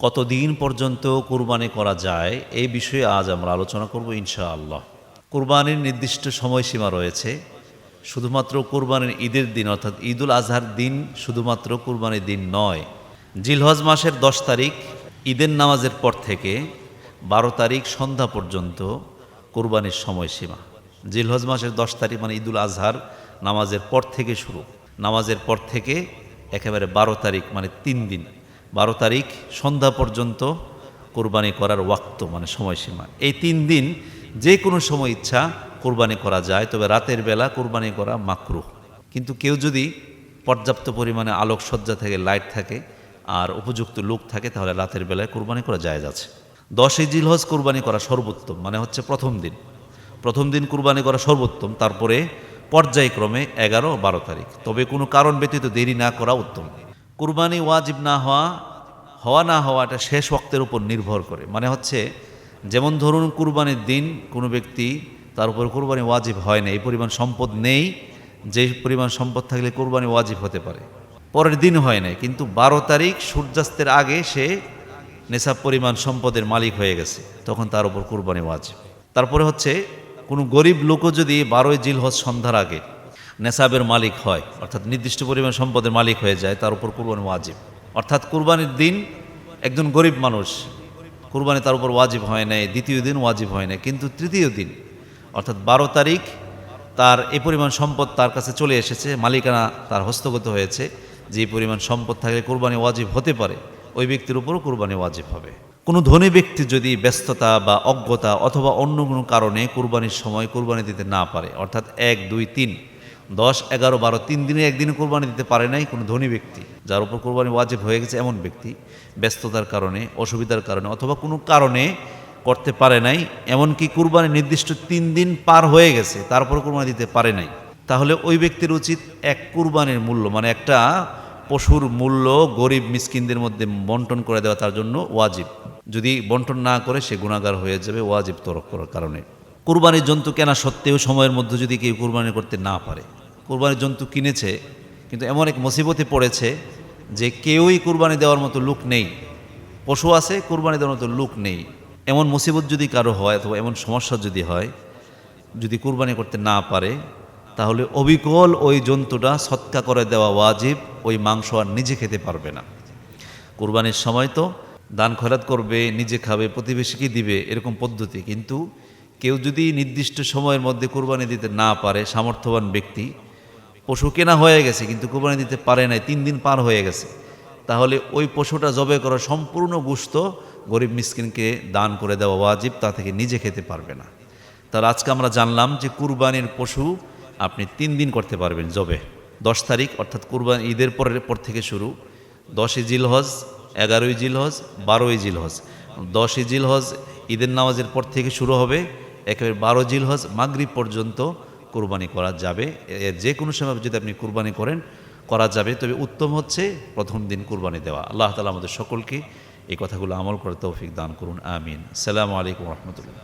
কতদিন পর্যন্ত কুরবানি করা যায় এই বিষয়ে আজ আমরা আলোচনা করব ইনশাআল্লাহ। কুরবানির নির্দিষ্ট সময়সীমা রয়েছে। শুধুমাত্র কুরবানির ঈদের দিন অর্থাৎ ঈদুল আজহার দিন শুধুমাত্র কুরবানির দিন নয়, জিলহজ মাসের দশ তারিখ, ঈদের নামাজের পর থেকে বারো তারিখ সন্ধ্যা পর্যন্ত কুরবানির সময়সীমা। জিলহজ মাসের দশ তারিখ মানে ঈদুল আজহার নামাজের পর থেকে শুরু। নামাজের পর থেকে একেবারে বারো তারিখ মানে তিন দিন। বারো তারিখ, সন্ধ্যা পর্যন্ত কোরবানি করার ওয়াক্ত মানে সময়সীমা। এই তিন দিন যে কোনো সময় ইচ্ছা কোরবানি করা যায়, তবে রাতের বেলা কোরবানি করা মাকরু কিন্তু কেউ যদি পর্যাপ্ত পরিমাণে আলোকসজ্জা থেকে, লাইট থাকে, আর উপযুক্ত লোক থাকে, তাহলে রাতের বেলায় কোরবানি করা যায় যাচ্ছে দশই জিলহজ কোরবানি করা সর্বোত্তম মানে হচ্ছে প্রথম দিন। প্রথম দিন কোরবানি করা সর্বোত্তম, তারপরে পর্যায়ক্রমে এগারো, বারো তারিখ। তবে কোনো কারণ ব্যতীত দেরি না করা উত্তম। কুরবানি ওয়াজিব না হওয়া হওয়া না হওয়াটা শেষ ওক্তের উপর নির্ভর করে। মানে হচ্ছে, যেমন ধরুন কুরবানির দিন কোনো ব্যক্তি তার উপর কুরবানি ওয়াজিব হয় না, এই পরিমাণ সম্পদ নেই, যে পরিমাণ সম্পদ থাকলে কুরবানি ওয়াজিব হতে পারে। পরের দিন হয় নাই, কিন্তু বারো তারিখ সূর্যাস্তের আগে সে নেশাব পরিমাণ সম্পদের মালিক হয়ে গেছে, তখন তার উপর কুরবানি ওয়াজিব। তারপরে হচ্ছে, কোনো গরিব লোকও যদি বারোই জিলহজ সন্ধ্যার আগে নেশাবের মালিক হয়, অর্থাৎ নির্দিষ্ট পরিমাণ সম্পদের মালিক হয়ে যায়, তার উপর কুরবানি ওয়াজিব। অর্থাৎ কুরবানির দিন একজন গরিব মানুষ, কুরবানি তার উপর ওয়াজিব হয় নাই, দ্বিতীয় দিন ওয়াজিব হয় নাই, কিন্তু তৃতীয় দিন, অর্থাৎ বারো তারিখ, তার এই পরিমাণ সম্পদ তার কাছে চলে এসেছে, মালিকানা তার হস্তগত হয়েছে, যে পরিমাণ সম্পদ থাকলে কোরবানি ওয়াজিব হতে পারে, ওই ব্যক্তির উপরও কোরবানি ওয়াজিব হবে। কোনো ধনী ব্যক্তি যদি ব্যস্ততা বা অজ্ঞতা অথবা অন্য কোনো কারণে কোরবানির সময় কোরবানি দিতে না পারে, অর্থাৎ এক, দুই, তিন দশ, এগারো, বারো, তিন দিনে একদিনে কোরবানি দিতে পারে নাই কোনো ধনী ব্যক্তি। যার উপর কোরবানি ওয়াজিব হয়ে গেছে এমন ব্যক্তি, ব্যস্ততার কারণে, অসুবিধার কারণে অথবা কোনো কারণে করতে পারে নাই, এমনকি কুরবানি নির্দিষ্ট তিন দিন পার হয়ে গেছে তারপর কুরবানি দিতে পারে নাই। তাহলে ওই ব্যক্তির উচিত এক কুরবানির মূল্য মানে একটা পশুর মূল্য গরিব মিসকিনদের মধ্যে বন্টন করে দেওয়া, তার জন্য ওয়াজিব। যদি বন্টন না করে, সে গুণাগার হয়ে যাবে, ওয়াজিব তরক করার কারণে। কুরবানির জন্তু কেনা সত্ত্বেও সময়ের মধ্যে যদি কেউ কুরবানি করতে না পারে। কুরবানির জন্তু কিনেছে, কিন্তু এমন এক মুসিবতে পড়েছে যে কেউই কুরবানি দেওয়ার মতো লোক নেই। পশু আছে, কুরবানি দেওয়ার মতো লোক নেই। এমন মুসিবত যদি কারও হয় অথবা এমন সমস্যা যদি হয়, যদি কুরবানি করতে না পারে, তাহলে অবিকল ওই জন্তুটা সৎকা করে দেওয়া ওয়াজিব, ওই মাংস আর নিজে খেতে পারবে না। কুরবানির সময় তো দান খরাত করবে, নিজে খাবে, প্রতিবেশীকে দিবে, এরকম পদ্ধতি। কিন্তু কেউ যদি নির্দিষ্ট সময়ের মধ্যে কুরবানি দিতে না পারে, সামর্থ্যবান ব্যক্তি, পশু কেনা হয়ে গেছে, কিন্তু কুরবানি দিতে পারে নাই, তিন দিন পার হয়ে গেছে, তাহলে ওই পশুটা জবে করা সম্পূর্ণ গুস্ত গরিব মিসকিনকে দান করে দেওয়া ওয়াজিব, তা থেকে নিজে খেতে পারবে না। তাহলে আজকে আমরা জানলাম যে কুরবানির পশু আপনি তিন দিন করতে পারবেন জবে। দশ তারিখ, অর্থাৎ কুরবান ঈদের পরের, পর থেকে শুরু। দশই জিলহজ, এগারোই জিলহজ, বারোই জিলহজ। দশই জিলহজ ঈদের নামাজের পর থেকে শুরু হবে। একেবারে বারো জিলহজ মাগরিব পর্যন্ত কোরবানি করা যাবে। যে কোনো সময় যদি আপনি কোরবানি করেন, করা যাবে। তবে উত্তম হচ্ছে প্রথম দিন কোরবানি দেওয়া। আল্লাহ তালা আমাদের সকলকে এই কথাগুলো আমল করে তৌফিক দান করুন। আমিন। সালামু আলাইকুম রহমতুল্লাহ।